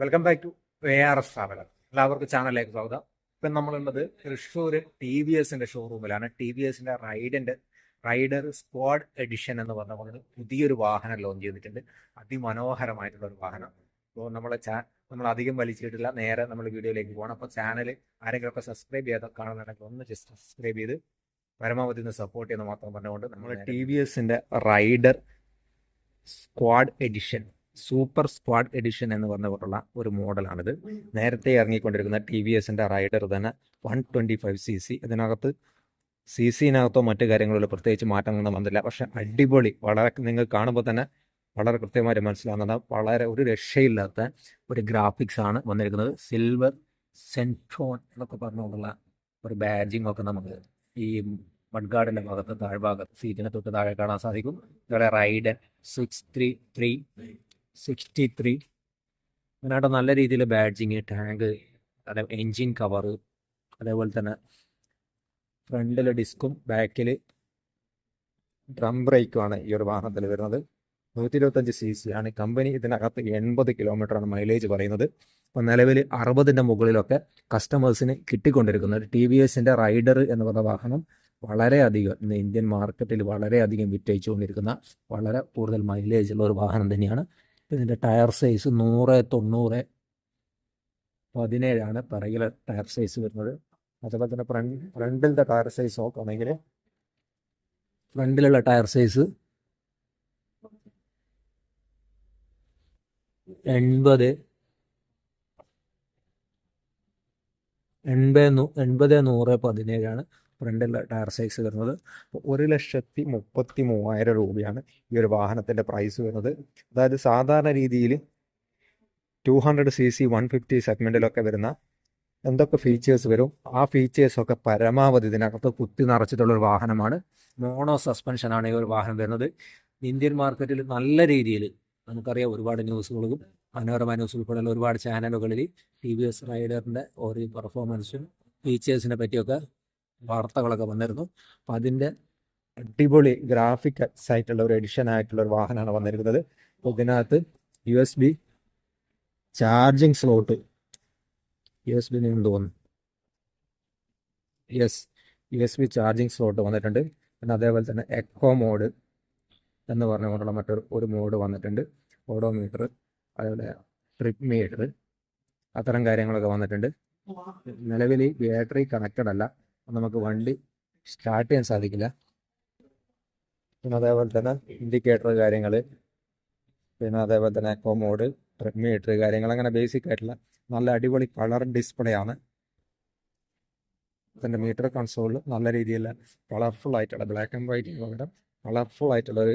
Welcome back to A R S traveller എല്ലാവർക്കും ചാനലിലേക്ക് സ്വാഗതം. ഇപ്പം നമ്മളുള്ളത് തൃശ്ശൂർ ടി വി എസിന്റെ ഷോറൂമിലാണ് ടി വി എസിന്റെ റൈഡിന്റെ റൈഡർ സ്ക്വാഡ് എഡിഷൻ എന്ന് പറഞ്ഞുകൊണ്ട് പുതിയൊരു വാഹനം ലോഞ്ച് ചെയ്തിട്ടുണ്ട്. അതിമനോഹരമായിട്ടുള്ള ഒരു വാഹനം. അപ്പോൾ നമ്മൾ ചാ നമ്മൾ അധികം വലിച്ചിട്ടില്ല. നേരെ നമ്മൾ വീഡിയോയിലേക്ക് പോകണം. അപ്പോൾ ചാനൽ ആരെങ്കിലുമൊക്കെ സബ്സ്ക്രൈബ് ചെയ്യാതെ കാണുന്നുണ്ടെങ്കിൽ ഒന്ന് ജസ്റ്റ് സബ്സ്ക്രൈബ് ചെയ്ത് പരമാവധി ഒന്ന് സപ്പോർട്ട് ചെയ്യുന്ന മാത്രം പറഞ്ഞുകൊണ്ട് നമ്മൾ ടി വി എസിന്റെ Raider squad edition super squad edition എന്ന് പറഞ്ഞുകൊണ്ടുള്ള ഒരു മോഡലാണിത്. നേരത്തെ ഇറങ്ങിക്കൊണ്ടിരിക്കുന്ന ടി വി എസിന്റെ റൈഡർ തന്നെ one twenty five C C ഇതിനകത്ത് സി സിനകത്തോ മറ്റു കാര്യങ്ങളിലോ പ്രത്യേകിച്ച് മാറ്റങ്ങളൊന്നും വന്നില്ല. പക്ഷെ അടിപൊളി. വളരെ നിങ്ങൾ കാണുമ്പോൾ തന്നെ വളരെ കൃത്യമായിട്ട് മനസ്സിലാകുന്ന വളരെ ഒരു രക്ഷയില്ലാത്ത ഒരു ഗ്രാഫിക്സ് ആണ് വന്നിരിക്കുന്നത്. സിൽവർ സെൻട്രോൺ എന്നൊക്കെ പറഞ്ഞുകൊണ്ടുള്ള ഒരു ബാഡ്ജിങ് ഒക്കെ നമുക്ക് ഈ മഡ്ഗാർഡിന്റെ ഭാഗത്ത് താഴ്ഭാഗത്ത് സീറ്റിനെ തൊട്ട് താഴെ കാണാൻ സാധിക്കും. അതുപോലെ ridden six three three sixty three അതിനായിട്ട് നല്ല രീതിയിൽ ബാഡ്ജിങ് ടാങ്ക് അതേ എൻജിൻ കവർ അതേപോലെ തന്നെ ഫ്രണ്ടിൽ ഡിസ്കും ബാക്കിൽ ഡ്രം ബ്രേക്കുമാണ് ഈ ഒരു വാഹനത്തിൽ വരുന്നത്. നൂറ്റി ഇരുപത്തഞ്ച് സി സി ആണ്. കമ്പനി ഇതിനകത്ത് എൺപത് കിലോമീറ്ററാണ് മൈലേജ് പറയുന്നത്. അപ്പോൾ നിലവിൽ അറുപതിന്റെ മുകളിലൊക്കെ കസ്റ്റമേഴ്സിന് കിട്ടിക്കൊണ്ടിരിക്കുന്നത്. ടി വി എസിന്റെ റൈഡർ എന്ന് പറഞ്ഞ വാഹനം വളരെയധികം ഇന്ന് ഇന്ത്യൻ മാർക്കറ്റിൽ വളരെയധികം വിറ്റയിച്ചുകൊണ്ടിരിക്കുന്ന വളരെ കൂടുതൽ മൈലേജ് ഉള്ള ഒരു വാഹനം തന്നെയാണ്. ഇതിന്റെ ടയർ സൈസ് നൂറ് തൊണ്ണൂറ് പതിനേഴാണ് പിറകിലെ ടയർ സൈസ് വരുന്നത്. അതുപോലെ തന്നെ ഫ്രണ്ട് ഫ്രണ്ടിലത്തെ ടയർ സൈസ് നോക്കുകയാണെങ്കിൽ ഫ്രണ്ടിലുള്ള ടയർ സൈസ് എൺപത്. എൺപത് എൺപത് നൂറ് പതിനേഴാണ്. ഫ്രണ്ടിലെ ടയർ സൈസ് വരുന്നത് ഒരു ലക്ഷത്തി മുപ്പത്തി മൂവായിരം രൂപയാണ് ഈ ഒരു വാഹനത്തിന്റെ പ്രൈസ് വരുന്നത്. അതായത് സാധാരണ രീതിയിൽ two hundred C C one fifty സെഗ്മെന്റിലൊക്കെ വരുന്ന എന്തൊക്കെ ഫീച്ചേഴ്സ് വരും? ആ ഫീച്ചേഴ്സൊക്കെ പരമാവധി ഇതിനകത്ത് കുത്തി നിറച്ചിട്ടുള്ള ഒരു വാഹനമാണ്. മോണോ സസ്പെൻഷനാണ് ഈ ഒരു വാഹനം വരുന്നത്. ഇന്ത്യൻ മാർക്കറ്റിൽ നല്ല രീതിയിൽ നമുക്കറിയാം ഒരുപാട് ന്യൂസുകളും മനോരമ ന്യൂസ് ഉൾപ്പെടെയുള്ള ഒരുപാട് ചാനലുകളിൽ ടി വി എസ് റൈഡറിന്റെ ഓരോ പെർഫോമൻസും ഫീച്ചേഴ്സിനെ പറ്റിയൊക്കെ വാർത്തകളൊക്കെ വന്നിരുന്നു. അപ്പം അതിന്റെ അടിപൊളി ഗ്രാഫിക്സ് സൈറ്റുള്ള ഒരു എഡിഷൻ ആയിട്ടുള്ള ഒരു വാഹനമാണ് വന്നിരിക്കുന്നത്. അപ്പോൾ ഇതിനകത്ത് U S B charging slot U S B നിന്ന് തോന്നുന്നു yes U S B charging slot വന്നിട്ടുണ്ട്. പിന്നെ അതേപോലെ തന്നെ എക്കോ മോഡ് എന്ന് പറഞ്ഞുകൊണ്ടുള്ള മറ്റൊരു ഒരു മോഡ് വന്നിട്ടുണ്ട്. ഓഡോമീറ്റർ അതേപോലെ ട്രിപ്പ് മീറ്റർ അത്തരം കാര്യങ്ങളൊക്കെ വന്നിട്ടുണ്ട്. നിലവിൽ ബാറ്ററി കണക്റ്റഡ് അല്ല. നമുക്ക് വണ്ടി സ്റ്റാർട്ട് ചെയ്യാൻ സാധിക്കില്ല. പിന്നെ അതേപോലെ തന്നെ ഇൻഡിക്കേറ്റർ കാര്യങ്ങൾ പിന്നെ അതേപോലെ തന്നെ കോമോഡ് ട്രിമീറ്റർ കാര്യങ്ങൾ അങ്ങനെ ബേസിക് ആയിട്ടുള്ള നല്ല അടിപൊളി കളർ ഡിസ്പ്ലേ ആണ്. അതിന്റെ മീറ്റർ കൺസോളിൽ നല്ല രീതിയിൽ കളർഫുൾ ആയിട്ടുള്ള ബ്ലാക്ക് ആൻഡ് വൈറ്റിന് പകരം കളർഫുൾ ആയിട്ടുള്ള ഒരു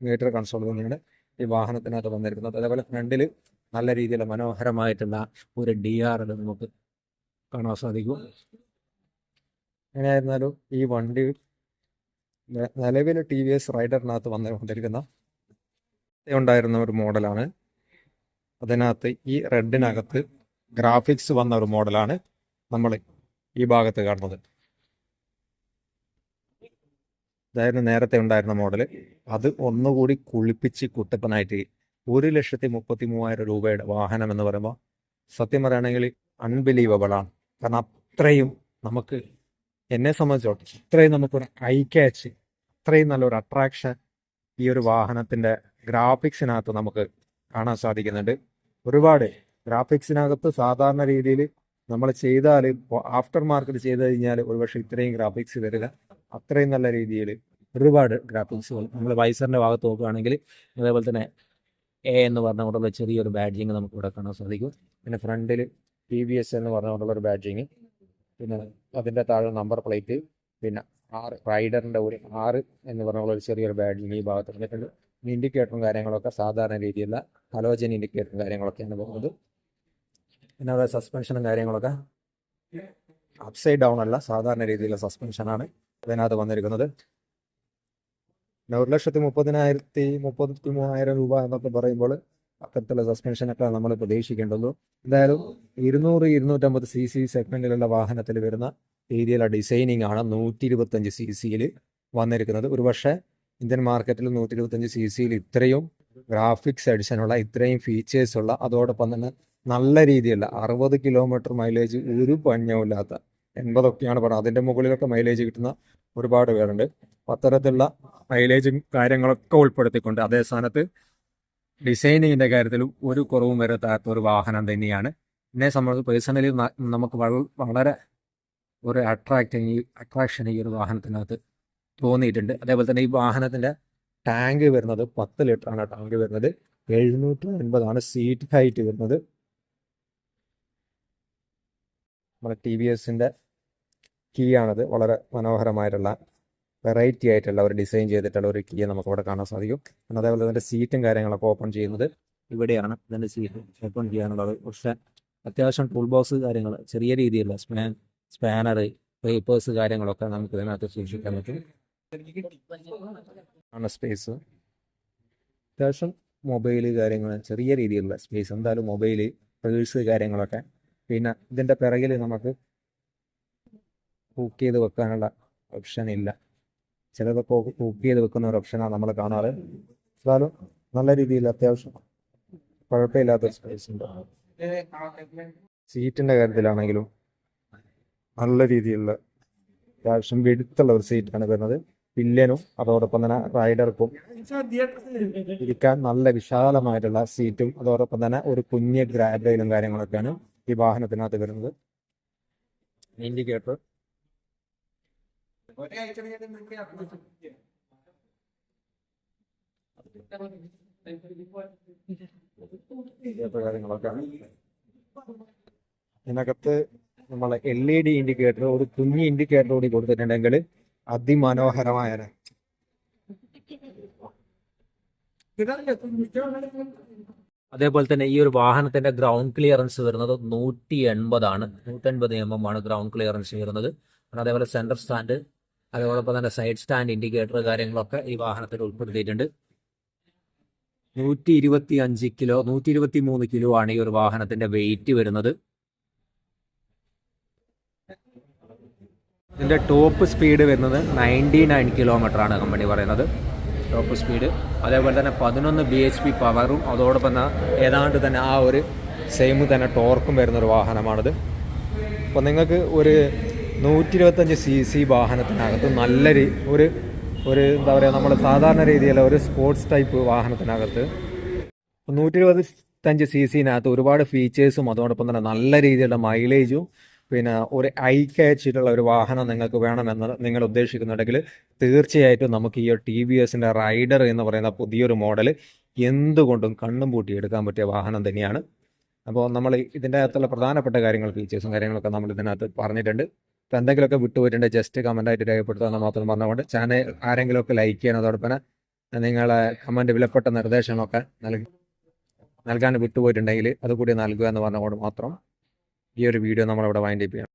മീറ്റർ കൺസോൾ തന്നെയാണ് ഈ വാഹനത്തിനകത്ത് വന്നിരിക്കുന്നത്. അതേപോലെ ഫ്രണ്ടിൽ നല്ല രീതിയിൽ മനോഹരമായിട്ടുള്ള ഒരു ഡി ആർ നമുക്ക് കാണാൻ സാധിക്കും. എങ്ങനെയായിരുന്നാലും ഈ വണ്ടി നിലവിൽ ടി വി എസ് റൈഡറിനകത്ത് വന്നുകൊണ്ടിരിക്കുന്ന ഉണ്ടായിരുന്ന ഒരു മോഡലാണ്. അതിനകത്ത് ഈ റെഡിനകത്ത് ഗ്രാഫിക്സ് വന്ന ഒരു മോഡലാണ് നമ്മൾ ഈ ഭാഗത്ത് കാണുന്നത്. അതായത് നേരത്തെ ഉണ്ടായിരുന്ന മോഡൽ അത് ഒന്നുകൂടി കുളിപ്പിച്ച് കുട്ടപ്പനായിട്ട് ഒരു ലക്ഷത്തി മുപ്പത്തി മൂവായിരം രൂപയുടെ വാഹനം എന്ന് പറയുമ്പോൾ സത്യം പറയുകയാണെങ്കിൽ അൺബിലീവബിൾ ആണ്. കാരണം അത്രയും നമുക്ക് എന്നെ സംബന്ധിച്ചോട്ടെ ഇത്രയും നമുക്കൊരു ഐ ക്യാച്ച് ഇത്രയും നല്ലൊരു അട്രാക്ഷൻ ഈ ഒരു വാഹനത്തിന്റെ ഗ്രാഫിക്സിനകത്ത് നമുക്ക് കാണാൻ സാധിക്കുന്നുണ്ട്. ഒരുപാട് ഗ്രാഫിക്സിനകത്ത് സാധാരണ രീതിയിൽ നമ്മൾ ചെയ്താൽ ആഫ്റ്റർ മാർക്കറ്റ് ചെയ്ത് കഴിഞ്ഞാൽ ഒരുപക്ഷെ ഇത്രയും ഗ്രാഫിക്സ് വരിക അത്രയും നല്ല രീതിയിൽ ഒരുപാട് ഗ്രാഫിക്സുകൾ നമ്മൾ വൈസറിന്റെ ഭാഗത്ത് നോക്കുകയാണെങ്കിൽ അതേപോലെ തന്നെ എ എന്ന് പറഞ്ഞുകൊണ്ടുള്ള ചെറിയൊരു ബാഡ്ജിങ് നമുക്ക് ഇവിടെ കാണാൻ സാധിക്കും. പിന്നെ ഫ്രണ്ടിൽ ടി വി എസ് എന്ന് പറഞ്ഞുകൊണ്ടുള്ള ഒരു ബാഡ്ജിങ് പിന്നെ അതിന്റെ താഴെ നമ്പർ പ്ലേറ്റ് പിന്നെ ആറ് റൈഡറിന്റെ ഒരു ആറ് എന്ന് പറഞ്ഞുള്ള ഒരു ചെറിയൊരു ബാഡിൽ ഈ ഭാഗത്ത് വന്നിട്ടുണ്ട്. ഇൻഡിക്കേറ്ററും കാര്യങ്ങളൊക്കെ സാധാരണ രീതിയിലുള്ള ഹലോജൻ ഇൻഡിക്കേറ്ററും കാര്യങ്ങളൊക്കെയാണ് പോകുന്നത്. പിന്നെ അവിടെ സസ്പെൻഷനും കാര്യങ്ങളൊക്കെ അപ്സൈഡ് ഡൗൺ അല്ല സാധാരണ രീതിയിലുള്ള സസ്പെൻഷനാണ് അതിനകത്ത് വന്നിരിക്കുന്നത്. പിന്നെ ഒരു ലക്ഷത്തി മുപ്പതിനായിരത്തി മുപ്പത്തി മൂവായിരം രൂപ എന്നൊക്കെ പറയുമ്പോൾ അത്തരത്തിലുള്ള സസ്പെൻഷനൊക്കെ നമ്മൾ പ്രതീക്ഷിക്കേണ്ടതുള്ളൂ എന്തായാലും ഇരുന്നൂറ് ഇരുന്നൂറ്റമ്പത് സി സി സെഗ്മെന്റിലുള്ള വാഹനത്തിൽ വരുന്ന രീതിയിലുള്ള ഡിസൈനിങ് ആണ് നൂറ്റി ഇരുപത്തഞ്ച് സി സിയിൽ വന്നിരിക്കുന്നത്. ഒരുപക്ഷെ ഇന്ത്യൻ മാർക്കറ്റിൽ നൂറ്റി ഇരുപത്തഞ്ച് സി സിയിൽ ഇത്രയും ഗ്രാഫിക്സ് അഡിഷനുള്ള ഇത്രയും ഫീച്ചേഴ്സ് ഉള്ള അതോടൊപ്പം തന്നെ നല്ല രീതിയിലുള്ള അറുപത് കിലോമീറ്റർ മൈലേജ് ഒരു പഞ്ഞവുമില്ലാത്ത എൺപതൊക്കെയാണ് പറഞ്ഞത്. അതിന്റെ മുകളിലൊക്കെ മൈലേജ് കിട്ടുന്ന ഒരുപാട് പേരുണ്ട്. അത്തരത്തിലുള്ള മൈലേജും കാര്യങ്ങളൊക്കെ ഉൾപ്പെടുത്തിക്കൊണ്ട് അതേ സ്ഥാനത്ത് ഡിസൈനിങ്ങിന്റെ കാര്യത്തിലും ഒരു കുറവും വരത്താത്ത ഒരു വാഹനം തന്നെയാണ്. എന്നെ സംബന്ധിച്ച് പേഴ്സണലി നമുക്ക് വളരെ ഒരു അട്രാക്റ്റിങ് അട്രാക്ഷൻ ഈ ഒരു വാഹനത്തിനകത്ത് തോന്നിയിട്ടുണ്ട്. അതേപോലെ തന്നെ ഈ വാഹനത്തിന്റെ ടാങ്ക് വരുന്നത് പത്ത് ലിറ്ററാണ് ടാങ്ക് വരുന്നത്. എഴുന്നൂറ്റി അൻപതാണ് സീറ്റ് ഹൈറ്റ് വരുന്നത്. നമ്മുടെ ടി വി എസിന്റെ കീ ആണത്. വളരെ മനോഹരമായിട്ടുള്ള വെറൈറ്റി ആയിട്ടുള്ള ഒരു ഡിസൈൻ ചെയ്തിട്ടുള്ള ഒരു കീ നമുക്ക് ഇവിടെ കാണാൻ സാധിക്കും. പിന്നെ അതേപോലെ തന്നെ സീറ്റും കാര്യങ്ങളൊക്കെ ഓപ്പൺ ചെയ്യുന്നത് ഇവിടെയാണ്. ഇതിന്റെ സീറ്റ് ഓപ്പൺ ചെയ്യാനുള്ളത്. പക്ഷേ അത്യാവശ്യം ടൂൾ ബോക്സ് കാര്യങ്ങൾ ചെറിയ രീതിയിലുള്ള സ്പാൻ സ്പാനർ പേപ്പേഴ്സ് കാര്യങ്ങളൊക്കെ നമുക്ക് ഇതിനകത്ത് സൂക്ഷിക്കാൻ പറ്റും. ആണ് സ്പേസ് അത്യാവശ്യം മൊബൈൽ കാര്യങ്ങൾ ചെറിയ രീതിയിലുള്ള സ്പേസ് എന്തായാലും മൊബൈൽ പേഴ്സ് കാര്യങ്ങളൊക്കെ. പിന്നെ ഇതിന്റെ പിറകിൽ നമുക്ക് ബുക്ക് ചെയ്ത് വെക്കാനുള്ള ഓപ്ഷൻ ഇല്ല. ചിലതൊക്കെ കുക്ക് ചെയ്ത് വെക്കുന്ന ഒരു ഓപ്ഷനാണ് നമ്മൾ കാണാറ്. എന്നാലും നല്ല രീതിയിൽ അത്യാവശ്യം കുഴപ്പമില്ലാത്ത സ്പേസ് ഉണ്ട്. സീറ്റിന്റെ കാര്യത്തിലാണെങ്കിലും നല്ല രീതിയിലുള്ള അത്യാവശ്യം വെടുത്തുള്ള ഒരു സീറ്റാണ് വരുന്നത്. പില്ലനും അതോടൊപ്പം തന്നെ റൈഡർക്കും ഇരിക്കാൻ നല്ല വിശാലമായിട്ടുള്ള സീറ്റും അതോടൊപ്പം തന്നെ ഒരു കുഞ്ഞ് ഗ്രാബയിലും കാര്യങ്ങളൊക്കെയാണ് ഈ വാഹനത്തിനകത്ത് വരുന്നത്. ഇൻഡിക്കേറ്റർ ഇതിനകത്ത് നമ്മളെ എൽ ഇ ഡി ഇൻഡിക്കേറ്റർ ഒരു കുഞ്ഞ് ഇൻഡിക്കേറ്റർ കൂടി കൊടുത്തിട്ടുണ്ടെങ്കിൽ അതിമനോഹരമായ അതേപോലെ തന്നെ ഈ ഒരു വാഹനത്തിന്റെ ഗ്രൗണ്ട് ക്ലിയറൻസ് വരുന്നത് നൂറ്റി എൺപതാണ്. നൂറ്റൻപത് എം എം ആണ് ഗ്രൗണ്ട് ക്ലിയറൻസ് വരുന്നത്. പിന്നെ അതേപോലെ സെന്റർ സ്റ്റാൻഡ് അതോടൊപ്പം തന്നെ സൈഡ് സ്റ്റാൻഡ് ഇൻഡിക്കേറ്റർ കാര്യങ്ങളൊക്കെ ഈ വാഹനത്തിൽ ഉൾപ്പെടുത്തിയിട്ടുണ്ട്. നൂറ്റി ഇരുപത്തി അഞ്ച് കിലോ നൂറ്റി ഇരുപത്തി മൂന്ന് കിലോ ആണ് ഈ ഒരു വാഹനത്തിന്റെ വെയിറ്റ് വരുന്നത്. ഇതിന്റെ ടോപ്പ് സ്പീഡ് വരുന്നത് നയന്റി നയൻ കിലോമീറ്റർ ആണ് കമ്പനി പറയുന്നത്. ടോപ്പ് സ്പീഡ് അതേപോലെ തന്നെ പതിനൊന്ന് ബി എച്ച് പി പവറും അതോടൊപ്പം ഏതാണ്ട് തന്നെ ആ ഒരു സെയിം തന്നെ ടോർക്കും വരുന്ന ഒരു വാഹനമാണിത്. അപ്പോൾ നിങ്ങൾക്ക് ഒരു നൂറ്റി ഇരുപത്തഞ്ച് സി സി വാഹനത്തിനകത്ത് നല്ല ഒരു ഒരു എന്താ പറയുക നമ്മൾ സാധാരണ രീതിയിലുള്ള ഒരു സ്പോർട്സ് ടൈപ്പ് വാഹനത്തിനകത്ത് നൂറ്റി ഇരുപത്തഞ്ച് സി സിനകത്ത് ഒരുപാട് ഫീച്ചേഴ്സും അതോടൊപ്പം തന്നെ നല്ല രീതിയിലുള്ള മൈലേജും പിന്നെ ഒരു ഐ കാച്ചിട്ടുള്ള ഒരു വാഹനം നിങ്ങൾക്ക് വേണമെന്ന് നിങ്ങൾ ഉദ്ദേശിക്കുന്നുണ്ടെങ്കിൽ തീർച്ചയായിട്ടും നമുക്ക് ഈ ടി വി എസിന്റെ റൈഡർ എന്ന് പറയുന്ന പുതിയൊരു മോഡൽ എന്തുകൊണ്ടും കണ്ണും പൂട്ടി എടുക്കാൻ പറ്റിയ വാഹനം തന്നെയാണ്. അപ്പോൾ നമ്മൾ ഇതിന്റെ അകത്തുള്ള പ്രധാനപ്പെട്ട കാര്യങ്ങൾ ഫീച്ചേഴ്സും കാര്യങ്ങളൊക്കെ നമ്മൾ ഇതിനകത്ത് പറഞ്ഞിട്ടുണ്ട്. അപ്പോൾ എന്തെങ്കിലുമൊക്കെ വിട്ടുപോയിട്ടുണ്ടെങ്കിൽ ജസ്റ്റ് കമന്റായിട്ട് രേഖപ്പെടുത്താമെന്ന് മാത്രം പറഞ്ഞുകൊണ്ട് ചാനൽ ആരെങ്കിലുമൊക്കെ ലൈക്ക് ചെയ്യണം. അതോടൊപ്പം നിങ്ങളെ കമന്റ് വിലപ്പെട്ട നിർദ്ദേശങ്ങളൊക്കെ നൽകി നൽകാൻ വിട്ടുപോയിട്ടുണ്ടെങ്കിൽ അതുകൂടി നൽകുക എന്ന് പറഞ്ഞുകൊണ്ട് മാത്രം ഈ ഒരു വീഡിയോ നമ്മളിവിടെ വൈൻഡ് ചെയ്യാം